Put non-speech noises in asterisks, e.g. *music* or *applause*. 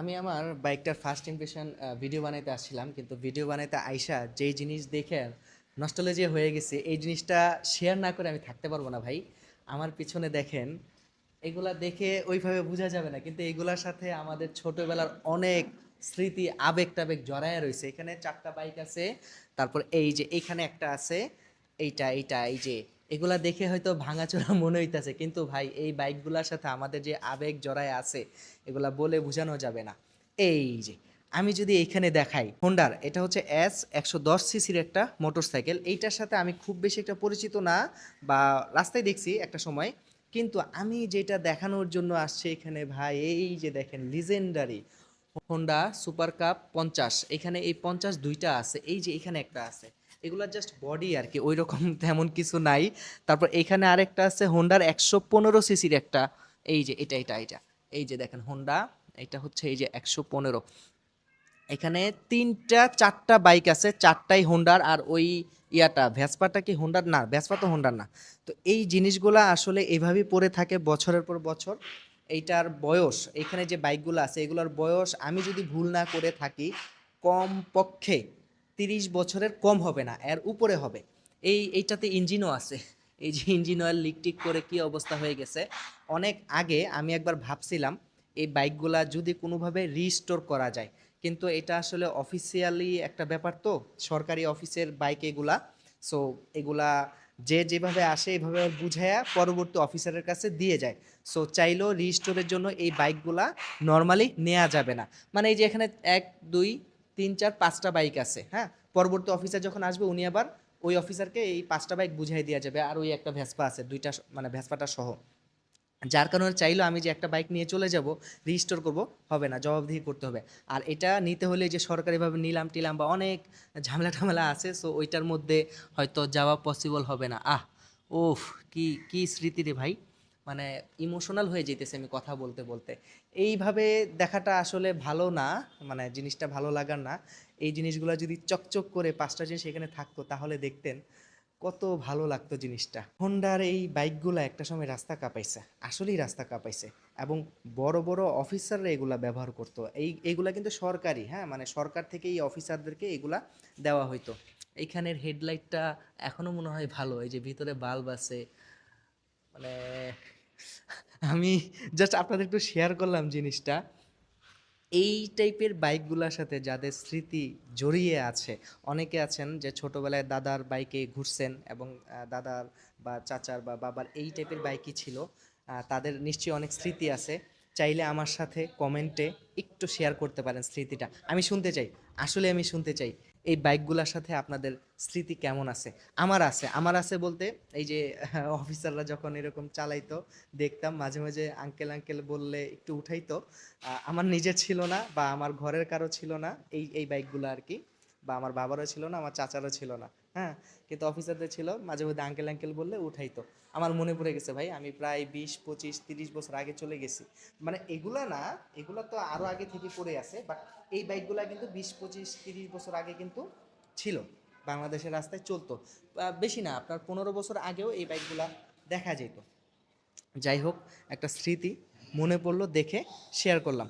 আমি আমার বাইকটার ফার্স্ট ইমপ্রেশন ভিডিও বানাইতে আসছিলাম, কিন্তু ভিডিও বানাইতে আইসা যেই জিনিস দেখে নস্টলজি হয়ে গেছে, এই জিনিসটা শেয়ার না করে আমি থাকতে পারব না ভাই। আমার পিছনে দেখেন, এগুলা দেখে ওইভাবে বোঝা যাবে না, কিন্তু এগুলার সাথে আমাদের ছোটোবেলার অনেক স্মৃতি আবেগ টাবেগ জড়ায় রয়েছে। এখানে চারটা বাইক আছে, তারপর এই যে এইখানে একটা আছে, এইটা এইটা, এই যে এগুলা দেখে হয়তো ভাঙাচোরা *laughs* মনে হইতাছে। কিন্তু ভাই, এই বাইকগুলোর সাথে আমাদের যে আবেগ জড়ায় আছে, এগুলা বলে বোঝানো যাবে না। এই যে, আমি যদি এইখানে দেখাই হোন্ডার এটা হচ্ছে এস একশো দশ সিসির একটা মোটর সাইকেল এইটার সাথে আমি খুব বেশি একটা পরিচিত না, বা রাস্তায় দেখছি একটা সময়। কিন্তু আমি যেটা দেখানোর জন্য আসছে এখানে ভাই, এই যে দেখেন লিজেন্ডারি হোন্ডা সুপার কাপ পঞ্চাশ। এখানে এই পঞ্চাশ দুইটা আছে, এই যে এখানে একটা আছে। এগুলো জাস্ট বডি আর কি ওই রকম *laughs* তেমন কিছু নাই। তারপর এখানে আরেকটা আছে হোন্ডার একশো পনেরো সিসির একটা, এই যে এটা এটা এটা। এই যে দেখেন হোন্ডা এটা হচ্ছে এই যে একশো পনেরো। এখানে তিনটা, চারটা বাইক আছে, চারটাই হোন্ডার আর ওই ইয়াটা ভ্যাসপাটা কি হোন্ডার না ভ্যাসপা তো হোন্ডার না। তো এই জিনিসগুলা আসলে এভাবেই পড়ে থাকে বছরের পর বছর। এইটার বয়স এখানে যে বাইকগুলো আছে, এগুলোর বয়স আমি যদি ভুল না করে থাকি কম পক্ষে তিরিশ বছরের কম হবে না, এর উপরে হবে। এই, এইটাতে ইঞ্জিনও আছে। এই যে ইঞ্জিন অয়েল লিকটিক করে কি অবস্থা হয়ে গেছে, অনেক আগে আমি একবার ভাবছিলাম, এই বাইকগুলা যদি কোনোভাবে রিস্টোর করা যায়। কিন্তু এটা আসলে অফিসিয়ালি একটা ব্যাপার তো, সরকারি অফিসের বাইক এগুলা সো এগুলা যে যেভাবে আসে, এভাবে বুঝাইয়া পরবর্তী অফিসারের কাছে দিয়ে যায়। সো চাইলেও রিস্টোরের জন্য এই বাইকগুলা নর্মালি নেওয়া যাবে না। মানে এই যে এখানে এক, দুই, তিন, চার, পাঁচটা বাইক আছে হ্যাঁ? পরবর্তী অফিসার যখন আসবে, উনি আবার ওই অফিসারকে এই পাঁচটা বাইক বুঝাই দেওয়া যাবে। আর ওই একটা ভ্যাসপা আছে, দুইটা মানে ভ্যাসপাটা সহ। যার কারণে চাইলেও আমি যে একটা বাইক নিয়ে চলে যাব রিস্টোর করব, হবে না, জবাবদিহি করতে হবে। আর এটা নিতে হলে যে সরকারিভাবে নিলাম টিলাম বা অনেক ঝামেলা টামেলা আছে সো ওইটার মধ্যে হয়তো যাওয়া পসিবল হবে না। আহ ওফ কি কি স্মৃতি রে ভাই। মানে ইমোশনাল হয়ে যেতেছে আমি কথা বলতে বলতে। এইভাবে দেখাটা আসলে ভালো না মানে জিনিসটা ভালো লাগার না। এই জিনিসগুলো যদি চকচক করে পাঁচটা জিনিস এখানে থাকতো, তাহলে দেখতেন। কত ভালো লাগতো জিনিসটা। হোন্ডার এই বাইকগুলো একটা সময় রাস্তা কাঁপাইছে, আসলেই রাস্তা কাঁপাইছে এবং বড় বড় অফিসাররা এগুলা ব্যবহার করতো। এই এইগুলা কিন্তু সরকারি হ্যাঁ? মানে সরকার থেকে এই অফিসারদেরকে এগুলা দেওয়া হইতো। এইখানের হেডলাইটটা এখনও মনে হয় ভালো, এই যে ভিতরে বাল্ব আছে। মানে আমি জাস্ট আপনাদের একটু শেয়ার করলাম জিনিসটা। এই টাইপের বাইকগুলোর সাথে যাদের স্মৃতি জড়িয়ে আছে, অনেকে আছেন যে ছোটোবেলায় দাদার বাইকে ঘুরছেন এবং দাদার বা চাচার বা বাবার এই টাইপের বাইকই ছিল। তাদের নিশ্চয়ই অনেক স্মৃতি আছে। চাইলে আমার সাথে কমেন্টে একটু শেয়ার করতে পারেন স্মৃতিটা। আমি শুনতে চাই। আসলে আমি শুনতে চাই। এই বাইকগুলোর সাথে আপনাদের স্মৃতি কেমন আছে? আমার আছে। আমার আছে বলতে এই যে, *laughs* অফিসাররা যখন এরকম চালাইতো, দেখতাম মাঝে মাঝে আঙ্কেল আঙ্কেল বললে একটু উঠাইতো। আমার নিজের ছিল না বা আমার ঘরের কারও ছিল না এই এই বাইকগুলো আর কি। বা আমার বাবারও ছিল না, আমার চাচারও ছিল না হ্যাঁ? কিন্তু অফিসারদের ছিল, মাঝে মধ্যে আঙ্কেল আঙ্কেল বললে উঠাইতো। আমার মনে পড়ে গেছে ভাই, আমি প্রায় বিশ, পঁচিশ, তিরিশ বছর আগে চলে গেছি। মানে এগুলা না, এগুলা তো আরও আগে থেকে পড়ে আছে বাট এই বাইকগুলা কিন্তু বিশ, পঁচিশ, তিরিশ বছর আগে কিন্তু ছিল, বাংলাদেশের রাস্তায় চলতো। বেশি না, আপনার পনেরো বছর আগেও এই বাইকগুলা দেখা যেত। যাই হোক, একটা স্মৃতি মনে পড়ল, দেখে শেয়ার করলাম।